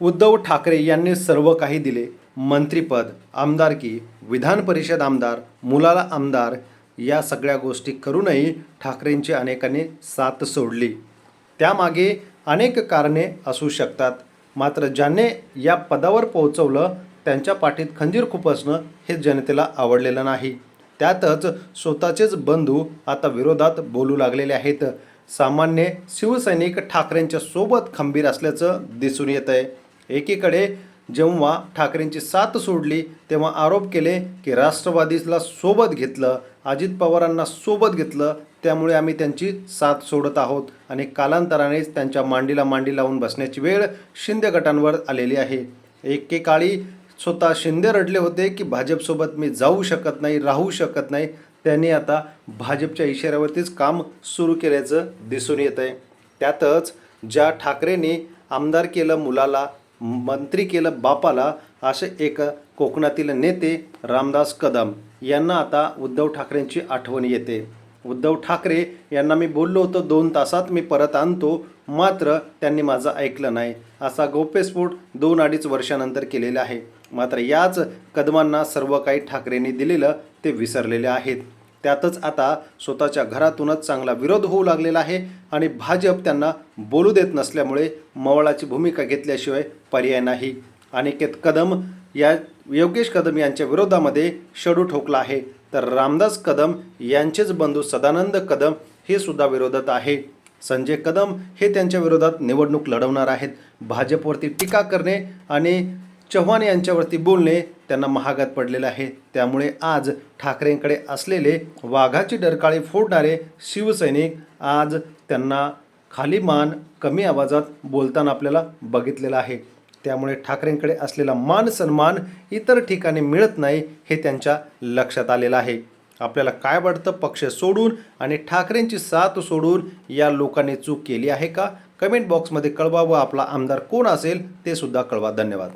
उद्धव ठाकरे यांनी सर्व काही दिले. मंत्रिपद आमदारकी विधान परिषद आमदार मुलाला आमदार या सगळ्या गोष्टी करूनही ठाकरेंची अनेकांनी साथ सोडली. त्यामागे अनेक कारणे असू शकतात. मात्र ज्याने या पदावर पोहोचवलं त्यांच्या पाठीत खंजीर खुपसणं हे जनतेला आवडलेलं नाही. त्यातच स्वतःचेच बंधू आता विरोधात बोलू लागलेले आहेत. सामान्य शिवसैनिक ठाकरेंच्या सोबत खंबीर असल्याचं दिसून येत आहे एकीकडे जेव्हा ठाकरेंची साथ सोडली तेव्हा आरोप केले की राष्ट्रवादीला सोबत घेतलं अजित पवारांना सोबत घेतलं त्यामुळे आम्ही त्यांची साथ सोडत आहोत आणि कालांतरानेच त्यांच्या मांडीला मांडी लावून बसण्याची वेळ शिंदे गटांवर आलेली आहे. एकेकाळी स्वतः शिंदे रडले होते की भाजपसोबत मी जाऊ शकत नाही राहू शकत नाही. त्यांनी आता भाजपच्या इशाऱ्यावरतीच काम सुरू केल्याचं दिसून येत आहे त्यातच ज्या ठाकरेंनी आमदार केलं मुलाला मंत्री केलं बापाला असे एक कोकणातील नेते रामदास कदम यांना आता उद्धव ठाकरेंची आठवण येते. उद्धव ठाकरे यांना मी बोललो होतो दोन तासात मी परत आणतो मात्र त्यांनी माझं ऐकलं नाही. असा गौप्यस्फोट दोन अडीच वर्षानंतर केलेला आहे. मात्र याच कदमांना सर्व काही ठाकरेंनी दिलेलं ते विसरलेले आहेत. त्यातच आता स्वतःच्या घरातूनच चांगला विरोध होऊ लागलेला आहे आणि भाजप त्यांना बोलू देत नसल्यामुळे मवाळाची भूमिका घेतल्याशिवाय पर्याय नाही. अनिकेत कदम या योगेश कदम यांच्या विरोधामध्ये शडू ठोकला आहे. तर रामदास कदम यांचेच बंधू सदानंद कदम हे सुद्धा विरोधात आहे. संजय कदम हे त्यांच्या विरोधात निवडणूक लढवणार आहेत. भाजपवरती टीका करणे आणि चव्हाण यांच्यावरती बोलणे त्यांना महागात पडलेलं आहे. त्यामुळे आज ठाकरेंकडे असलेले वाघाची डरकाळी फोडणारे शिवसैनिक आज त्यांना खाली मान कमी आवाजात बोलताना आपल्याला बघितलेलं आहे. त्यामुळे ठाकरेंकडे असलेला मान सन्मान इतर ठिकाणी मिळत नाही हे त्यांच्या लक्षात आलेलं आहे. आपल्याला काय वाटतं? पक्ष सोडून आणि ठाकरेंची साथ सोडून या लोकांनी चूक केली आहे का? कमेंट बॉक्समध्ये कळवा व आपला आमदार कोण असेल ते सुद्धा कळवा. धन्यवाद.